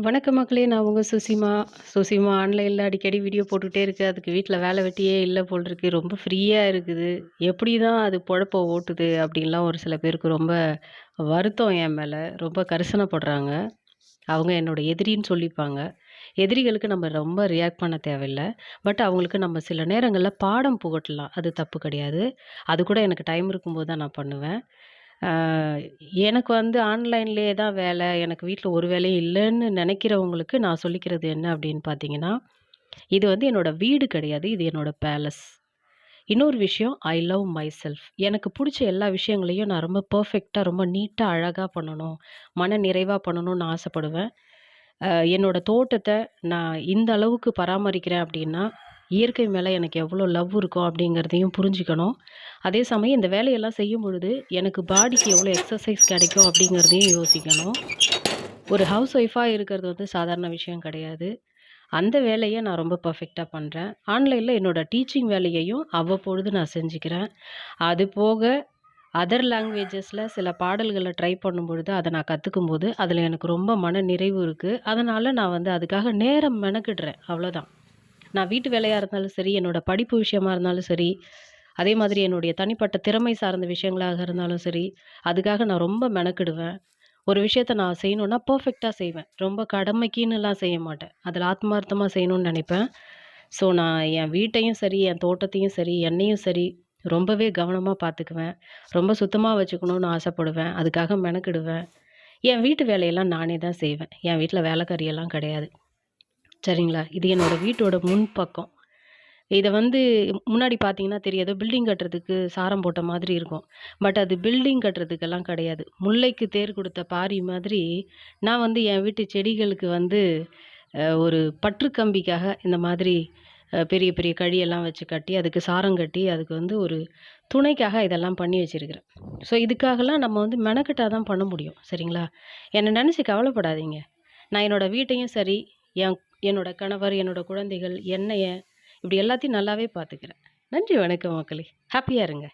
வணக்கம் மக்களே! நான் உங்கள் சுசிமா. சுசிமா ஆன்லைனில் அடிக்கடி வீடியோ போட்டுகிட்டே இருக்குது அதுக்கு வீட்டில் வேலை வெட்டியே இல்லை போல் இருக்கு. ரொம்ப ஃப்ரீயாக இருக்குது. எப்படி தான் அது பொழப்ப ஓட்டுது அப்படின்லாம் ஒரு சில பேருக்கு ரொம்ப வருத்தம் என் மேலே ரொம்ப கரிசனப்படுறாங்க. அவங்க என்னோட எதிரின்னு சொல்லிப்பாங்க. எதிரிகளுக்கு நம்ம ரொம்ப ரியாக்ட் பண்ண தேவையில்ல. பட் அவங்களுக்கு நம்ம சில நேரங்களில் பாடம் புகட்டலாம். அது தப்பு கிடையாது. அது கூட எனக்கு டைம் இருக்கும்போது தான் நான் பண்ணுவேன். எனக்கு வந்து ஆன்லைன்லேயே தான் வேலை. எனக்கு வீட்டில் ஒரு வேலையும் இல்லைன்னு நினைக்கிறவங்களுக்கு நான் சொல்லிக்கிறது என்ன அப்படின்னு பார்த்தீங்கன்னா, இது வந்து என்னோடய வீடு கிடையாது. இது என்னோட பேலஸ். இன்னொரு விஷயம் ஐ லவ் மை செல்ஃப். எனக்கு பிடிச்ச எல்லா விஷயங்களையும் நான் ரொம்ப பர்ஃபெக்டாக ரொம்ப நீட்டாக அழகாக பண்ணணும். மன நிறைவாக பண்ணணும்னு ஆசைப்படுவேன். என்னோடய தோட்டத்தை நான் இந்த அளவுக்கு பராமரிக்கிறேன் அப்படின்னா, இயற்கை மேலே எனக்கு எவ்வளோ லவ் இருக்கும் அப்படிங்கிறதையும் புரிஞ்சுக்கணும். அதே சமயம் இந்த வேலையெல்லாம் செய்யும் பொழுது, எனக்கு பாடிக்கு எவ்வளோ எக்ஸசைஸ் கிடைக்கும் அப்படிங்கிறதையும் யோசிக்கணும். ஒரு ஹவுஸ் ஒய்ஃபாக இருக்கிறது வந்து சாதாரண விஷயம் கிடையாது. அந்த வேலையை நான் ரொம்ப பர்ஃபெக்டாக பண்ணுறேன் ஆன்லைனில் என்னோட டீச்சிங் வேலையையும் அவ்வப்பொழுது நான் செஞ்சுக்கிறேன். அது போக அதர் லாங்குவேஜஸில் சில பாடல்களை ட்ரை பண்ணும்பொழுது, அதை நான் கத்துக்கும்போது, அதில் எனக்கு ரொம்ப மன நிறைவு இருக்குது அதனால் நான் வந்து அதுக்காக நேரம் மெனக்கிடுறேன். அவ்வளோதான். நான் வீட்டு வேலையாக இருந்தாலும் சரி, என்னோட படிப்பு விஷயமா இருந்தாலும் சரி, அதே மாதிரி என்னுடைய தனிப்பட்ட திறமை சார்ந்த விஷயங்களாக இருந்தாலும் சரி, அதுக்காக நான் ரொம்ப மெனக்கிடுவேன். ஒரு விஷயத்த நான் செய்யணும்னா பர்ஃபெக்டாக செய்வேன். ரொம்ப கடமைக்குன்னுலாம் செய்ய மாட்டேன். அதில் ஆத்மார்த்தமாக செய்யணும்னு நினைப்பேன் ஸோ நான் என் வீட்டையும் சரி, என் தோட்டத்தையும் சரி, என்னையும் சரி ரொம்பவே கவனமாக பார்த்துக்குவேன். ரொம்ப சுத்தமாக வச்சுக்கணும்னு ஆசைப்படுவேன். அதுக்காக மெனக்கிடுவேன். என் வீட்டு வேலையெல்லாம் நானே தான் செய்வேன். என் வீட்டில் வேலைக்காரியெல்லாம் கிடையாது. சரிங்களா? இது என்னோட வீட்டோட முன் பக்கம் இதை வந்து முன்னாடி பார்த்தீங்கன்னா தெரியாது பில்டிங் கட்டுறதுக்கு சாரம் போட்ட மாதிரி இருக்கும். பட் அது பில்டிங் கட்டுறதுக்கெல்லாம் கிடையாது. முல்லைக்கு தேர் கொடுத்த பாரி மாதிரி, நான் வந்து என் வீட்டு செடிகளுக்கு வந்து ஒரு பற்று கம்பிக்காக இந்த மாதிரி பெரிய பெரிய கழியெல்லாம் வச்சு கட்டி, அதுக்கு சாரம் கட்டி, அதுக்கு வந்து ஒரு துணைக்காக இதெல்லாம் பண்ணி வச்சிருக்கிறேன். ஸோ இதுக்காகலாம் நம்ம வந்து மெனக்கட்டாக தான் பண்ண முடியும். சரிங்களா? என்னை நினச்சி கவலைப்படாதீங்க. நான் என்னோடய வீட்டையும் சரி, என் என்னோட கணவர், என்னோட குழந்தைகள், என்னைய இப்படி எல்லாத்தையும் நல்லாவே பார்த்துக்கிறேன். நன்றி, வணக்கம் மக்களே! ஹாப்பியாக இருங்க.